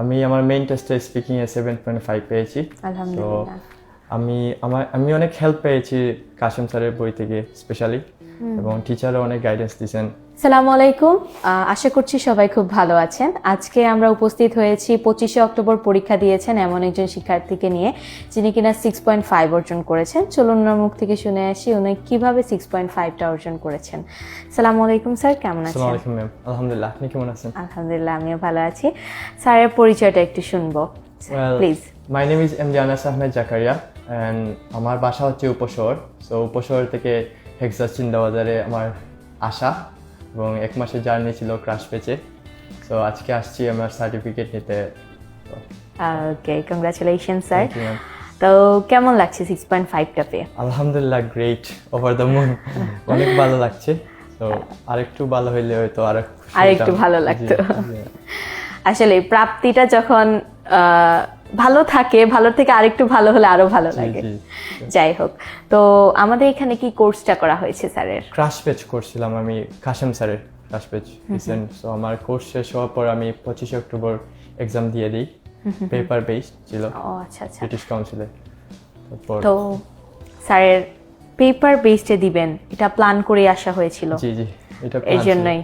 আমি আমার মেইন টেস্টে স্পিকিং এ সেভেন পয়েন্ট ফাইভ পেয়েছি। তো আলহামদুলিল্লাহ আমি আমার আমি অনেক হেল্প পেয়েছি কাশিম স্যারের বই থেকে স্পেশালি এবং টিচারও অনেক গাইডেন্স দিয়েছেন। সালামু আলাইকুম। আশা করছি সবাই খুব ভালো আছেন। আজকে আমরা উপস্থিত হয়েছি পঁচিশে অক্টোবর পরীক্ষা দিয়েছেন এমন একজন শিক্ষার্থীকে নিয়ে যিনি কিনা সিক্স পয়েন্ট ফাইভ অর্জন করেছেন। চলুন ওনার মুখ থেকে শুনে আসি উনি কীভাবে সিক্স পয়েন্ট ফাইভটা অর্জন করেছেন। সালামু আলাইকুম স্যার কেমন আছেন? আলহামদুলিল্লাহ আপনি কেমন আছেন? আলহামদুলিল্লাহ আমিও ভালো আছি। স্যারের পরিচয়টা একটু শুনব। Please my name is M Janas Ahmed Zakaria and আমার বাসা হচ্ছে উপশহর সো উপশহর থেকে হেক্সাস চিন্দাবাজারে আমার আসা এবং এক মাসের জার্নি ছিল ক্রাশ পেচে সো আজকে আসছি আমার সার্টিফিকেট নিতে। Okay congratulation sir. তো কেমন লাগছে সিক্স পয়েন্ট ফাইভটা পেয়ে? আলহামদুলিল্লাহ গ্রেট ওভার দ্য মুন অনেক ভালো লাগছে। তো আরেকটু ভালো হইলে হয়তো আর আরেকটু ভালো লাগতো। আসলে প্রাপ্তিটা যখন ভালো থাকে ভালো থেকে আরেকটু ভালো হলে আরও ভালো লাগে। যাই হোক তো আমাদের এখানে কি কোর্সটা করা হয়েছে স্যারের? ক্রাশ পেজ করছিলাম আমি কাশেম স্যারের ক্রাশ পেজ রিসেন্ট সো আমার কোর্স শেষ হওয়ার পর আমি পঁচিশে অক্টোবর এক্সাম দিয়ে দিই। পেপার বেসড ছিল। ও আচ্ছা আচ্ছা। ব্রিটিশ কাউন্সিলে তো স্যারের পেপার বেসডে দিবেন এটা প্ল্যান করে আসা হয়েছিল। জি জি এটা ছিল। জন্যই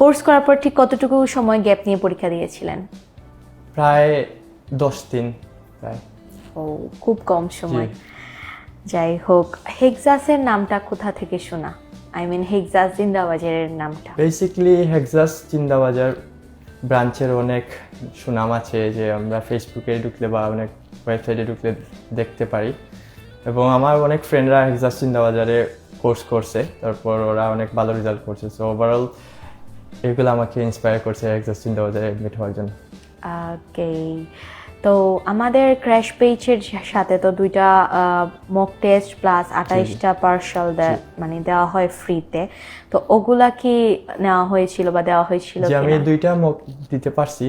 কোর্স করার পর ঠিক কতটুকু সময় গ্যাপ নিয়ে পরীক্ষা দিয়েছিলেন? প্রায় দশ দিন প্রায়। ও খুব কম সময়। যাই হোক হেক্সাসের নামটা কোথা থেকে শোনা? আই মিন হেক্সাস জিন্দাবাজারের নামটা। বেসিক্যালি হেক্সাস চিন্দাবাজার ব্রাঞ্চের অনেক সুনাম আছে যে আমরা ফেসবুকে ঢুকলে বা অনেক ওয়েবসাইটে ঢুকলে দেখতে পারি। এবং আমার অনেক ফ্রেন্ডরা হেক্সাস চিন্দাবাজারে কোর্স করছে তারপর ওরা অনেক ভালো রেজাল্ট করছে। সো ওভারঅল এগুলো আমাকে ইন্সপায়ার করছে হেক্সাস চিন্দাবাজারে অ্যাডমিট হওয়ার জন্য। ওকে তো আমাদের ক্র্যাশ পেজের সাথে তো দুইটা মক টেস্ট প্লাস আঠাইশটা পার্সাল মানে দেওয়া হয় ফ্রিতে তো ওগুলা কি নেওয়া হয়েছিল বা দেওয়া হয়েছিল আমি দুইটা মক দিতে পারছি।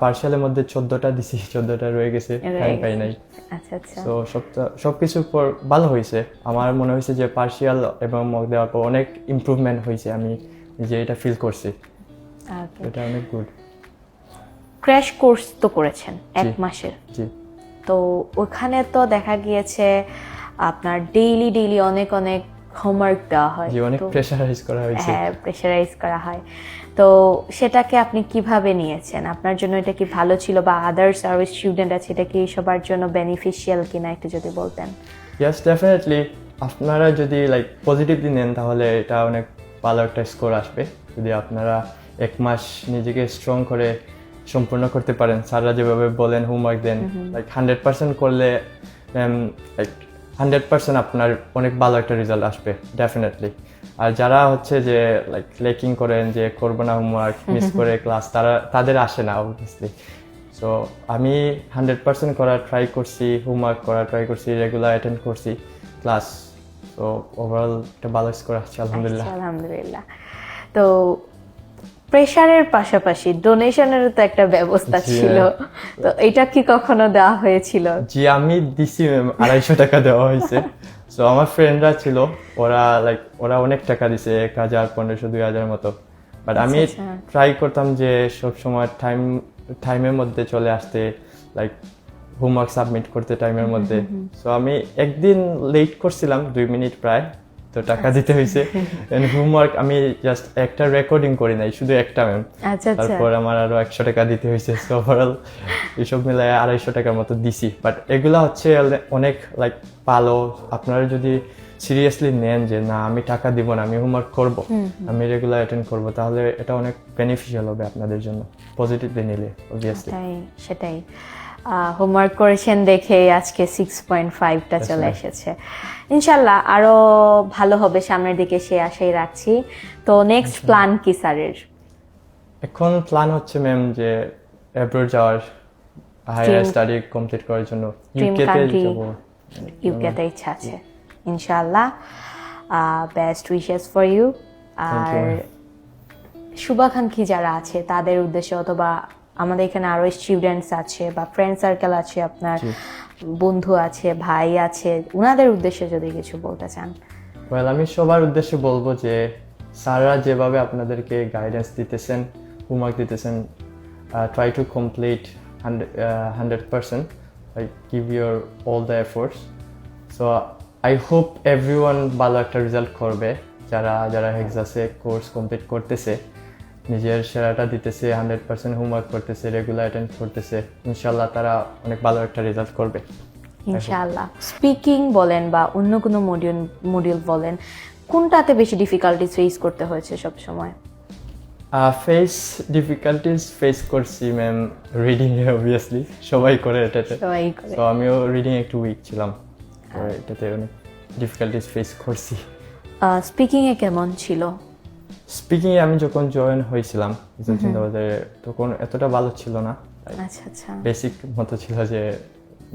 পার্সিয়ালের মধ্যে চোদ্দটা দিছি চোদ্দটা রয়ে গেছে টাইম পাই নাই। আচ্ছা আচ্ছা। তো সবটা সবকিছুর পর ভালো হয়েছে। আমার মনে হয়েছে যে পার্সিয়াল এবং মক দেওয়ার পর অনেক ইমপ্রুভমেন্ট হয়েছে আমি যে এটা ফিল করছি। এটা অনেক গুড ক্র্যাশ কোর্স তো করেছেন এক। মাসের। তো ওখানে তো দেখা গিয়েছে আপনার ডেইলি ডেইলি অনেক অনেক হোমওয়ার্ক দেওয়া হয়। অনেক প্রেশারাইজ করা হয়েছে। হ্যাঁ প্রেশারাইজ করা হয়। তো সেটাকে আপনি কীভাবে নিয়েছেন? আপনার জন্য এটা কি ভালো ছিল বা আদার্স সার্ভিস স্টুডেন্ট আছে এটা কি সবার জন্য বেনিফিশিয়াল কিনা একটু যদি বলতেন? ইয়াস ডেফিনেটলি আপনারা যদি লাইক পজিটিভলি নেন তাহলে এটা অনেক ভালো একটা স্কোর আসবে। যদি আপনারা এক মাস নিজেকে স্ট্রং করে সম্পূর্ণ করতে পারেন। স্যাররা যেভাবে বলেন হোমওয়ার্ক দেন লাইক হান্ড্রেড পার্সেন্ট করলে লাইক হান্ড্রেড পার্সেন্ট আপনার অনেক ভালো একটা রেজাল্ট আসবে ডেফিনেটলি আর যারা হচ্ছে যে লাইক লেকিং করেন যে করব না হোমওয়ার্ক মিস করে ক্লাস তারা তাদের আসে না অবভিয়াসলি সো আমি হান্ড্রেড পার্সেন্ট করার ট্রাই করছি হোমওয়ার্ক করার ট্রাই করছি রেগুলার অ্যাটেন্ড করছি ক্লাস তো ওভারঅল একটা ভালো স্কোর আসছে আলহামদুলিল্লাহ। আলহামদুলিল্লাহ। তো প্রেশারের পাশাপাশি ডোনেশনেরও তো একটা ব্যবস্থা ছিল। তো এটা কি কখনো দেওয়া হয়েছিল? জি আমি দিছি আড়াইশো টাকা দেওয়া হয়েছে। সো আমার ফ্রেন্ডরা ছিল ওরা লাইক ওরা অনেক টাকা দিছে এক হাজার পনেরোশো দুই হাজার মতো। বাট আমি আচ্ছা। ট্রাই করতাম যে সব সময় টাইম টাইমের মধ্যে চলে আসতে লাইক হোমওয়ার্ক সাবমিট করতে টাইমের মধ্যে। সো আমি একদিন লেট করছিলাম দুই মিনিট প্রায়। তো টাকা দিতে হয়েছে। হোমওয়ার্ক আমি জাস্ট একটা রেকর্ডিং করি নাই শুধু একটা ম্যাম আচ্ছা আচ্ছা। তারপর আমার আরও একশো টাকা দিতে হয়েছে সো ওভারঅল এইসব মিলাই আড়াইশো টাকার মতো দিছি। বাট এগুলা হচ্ছে অনেক লাইক ভালো। আপনারা যদি সিরিয়াসলি নেন যে না আমি টাকা দিব না আমি হোমওয়ার্ক করব আমি রেগুলার অ্যাটেন্ড করব তাহলে এটা অনেক বেনিফিশিয়াল হবে আপনাদের জন্য পজিটিভলি নিলে অবভিয়াসলি সেটাই। হোমওয়ার্ক করেছেন দেখে আজকে সিক্স পয়েন্ট ফাইভটা চলে এসেছে। ইনশাল্লাহ আরও ভালো হবে সামনের দিকে সে আশাই রাখছি। তো নেক্সট প্ল্যান কি স্যারের? এখন প্ল্যান হচ্ছে ম্যাম যে অ্যাব্রোড যাওয়ার হায়ার স্টাডি কমপ্লিট করার জন্য ইউকেতে যাব। ইউকেতে ইচ্ছা আছে ইনশাল্লাহ। বেস্ট উইশেস ফর ইউ আর. শুভাকাঙ্ক্ষী যারা আছে তাদের উদ্দেশ্যে অথবা আমাদের এখানে আরও স্টুডেন্টস আছে বা ফ্রেন্ড সার্কেল আছে আপনার বন্ধু আছে ভাই আছে। ওনাদের উদ্দেশ্যে যদি কিছু বলতে চান। ওয়েল আমি সবার উদ্দেশ্যে বলব যে স্যাররা যেভাবে আপনাদেরকে গাইডেন্স দিতেছেন হোমওয়ার্ক দিতেছেন uh, to complete hundred 100 uh, 100% like give your all the efforts. So i ভালো একটা রেজাল্ট করবে যারা যারা হেক্সাসে কোর্স কমপ্লিট করতেছে। নিজের সেরাটা দিতেছে হান্ড্রেড পার্সেন্ট হোমওয়ার্ক করতেছে রেগুলার অ্যাটেন্ড করতেছে ইনশাল্লাহ তারা অনেক ভালো একটা রেজাল্ট করবে। ইনশাআল্লাহ। স্পিকিং বলেন বা অন্য কোনো মডিউল মডিউল বলেন কোনটাতে বেশি ডিফিকাল্টিস ফেস করতে হয়েছে সব সময় ফেস ডিফিকাল্টিস ফেস করছি ম্যাম রিডিং এ অবভিয়াসলি সবাই করে এটাতে। তো আমিও রিডিং একটু উইক ছিলাম। তো এটাতে অনেক ডিফিকাল্টিস ফেস করছি। স্পিকিং এ কেমন ছিল? স্পিকিং আমি যখন জয়েন হয়েছিলাম তখন এতটা ভালো ছিল না আচ্ছা আচ্ছা। বেসিক মতো ছিল যে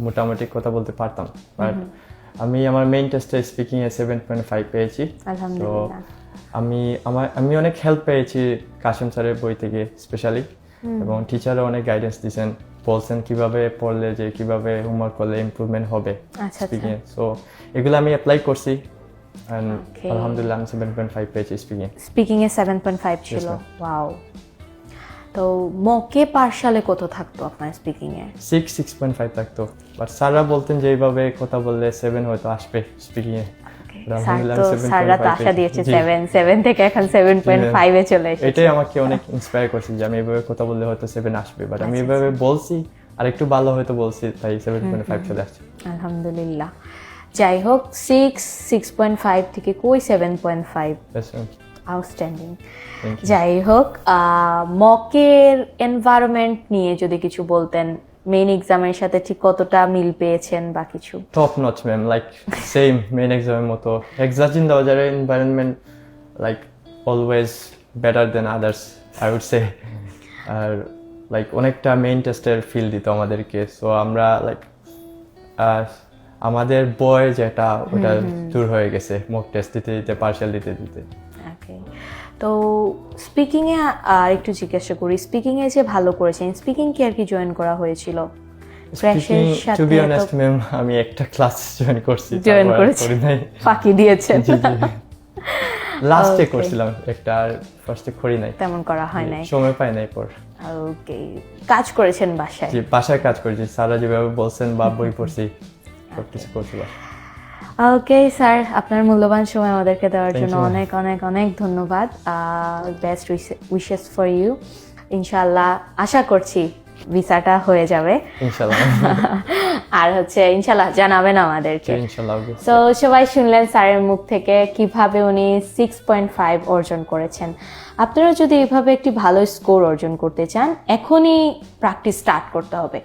মোটামুটি কথা বলতে পারতাম বাট আমি আমার মেইন টেস্টে স্পিকিং এ সেভেন পয়েন্ট ফাইভ পেয়েছি। তো আমি আমার আমি অনেক হেল্প পেয়েছি কাশিম স্যারের বই থেকে স্পেশালি এবং টিচারও অনেক গাইডেন্স দিয়েছেন বলছেন কীভাবে পড়লে যে কীভাবে হোমওয়ার্ক করলে ইমপ্রুভমেন্ট হবে আচ্ছা স্পিকিং সো এগুলো আমি অ্যাপ্লাই করছি। And Okay. আলহামদুলিল্লাহ আমি সেভেন পয়েন্ট ফাইভ পেয়েছি স্পিকিং স্পিকিং এ সেভেন পয়েন্ট ফাইভ ছিল ওয়াও তো মকে পার্শালে কত থাকতো আপনার স্পিকিং এ? সিক্স সিক্স পয়েন্ট ফাইভ থাকতো। বাট স্যাররা বলতেন যে এইভাবে কথা বললে সেভেন হয়তো আসবে স্পিকিং এ। 7.5 স্যাররা তো আশা। দিয়েছে থেকে এখন চলে এসেছে। এটাই আমাকে অনেক ইন্সপায়ার করছে যে আমি এভাবে কথা বললে হয়তো আসবে। বাট আমি আচ্ছা, এভাবে বলছি আর একটু ভালো হয়তো বলছি তাই সেভেন পয়েন্ট ফাইভ চলে আসছে। আলহামদুলিল্লাহ। যাই হোক সিক্স সিক্স পয়েন্ট ফাইভ থেকে কই? Seven point five. আউটস্ট্যান্ডিং যাই হোক মকের এনভায়রনমেন্ট নিয়ে যদি কিছু বলতেন মেইন এক্সামের সাথে ঠিক কতটা মিল পেয়েছেন বা কিছু? Top notch ma'am like same main এক্সামের মতো। এক্সাজিন বাজারের environment like always better than others I would say R like অনেকটা মেইন টেস্টের ফিল দিত আমাদেরকে। সো আমরা লাইক আমাদের বয় যেটা ওটা দূর হয়ে গেছে মক টেস্ট দিতে দিতে পার্সেল দিতে দিতে। তো স্পিকিং এ আর একটু জিজ্ঞাসা করি স্পিকিং এ যে ভালো করেছেন স্পিকিং কি আর কি জয়েন করা হয়েছিল? টু বি অনেস্ট ম্যাম আমি একটা ক্লাস জয়েন করছি আর করেছি। ফাঁকি দিয়েছেন। জি জি। লাস্টে করছিলাম একটা আর ফার্স্টে করি নাই। তেমন করা হয় নাই। সময় পাই নাই পর। ওকে কাজ করেছেন বাসায়? যে বাসায় কাজ করেছি। সারা যেভাবে বলছেন বা বই পড়ছি। সব কিছু করছি ওকে স্যার আপনার মূল্যবান সময় আমাদেরকে দেওয়ার জন্য অনেক অনেক অনেক ধন্যবাদ। বেস্ট উইশেস ফর ইউ ইনশাল্লাহ আশা করছি ভিসাটা হয়ে যাবে। আর হচ্ছে ইনশাল্লাহ জানাবেন আমাদেরকে। তো সবাই শুনলেন স্যারের মুখ থেকে কীভাবে উনি সিক্স পয়েন্ট ফাইভ অর্জন করেছেন। আপনারা যদি এভাবে একটি ভালো স্কোর অর্জন করতে চান এখনই প্র্যাকটিস স্টার্ট করতে হবে।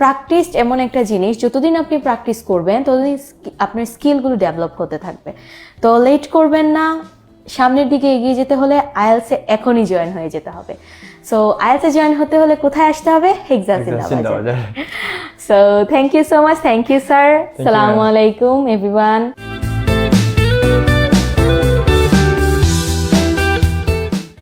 প্র্যাকটিস এমন একটা জিনিস যতদিন আপনি প্র্যাকটিস করবেন ততদিন আপনার স্কিলগুলো ডেভেলপ হতে থাকবে। তো লেট করবেন না সামনের দিকে এগিয়ে যেতে হলে আয়েলসে এখনই জয়েন হয়ে যেতে হবে। সো আয়েলসে জয়েন হতে হলে কোথায় আসতে হবে? হেক্সাস so thank you so much thank you sir সালামু আলাইকুম এভরিওয়ান.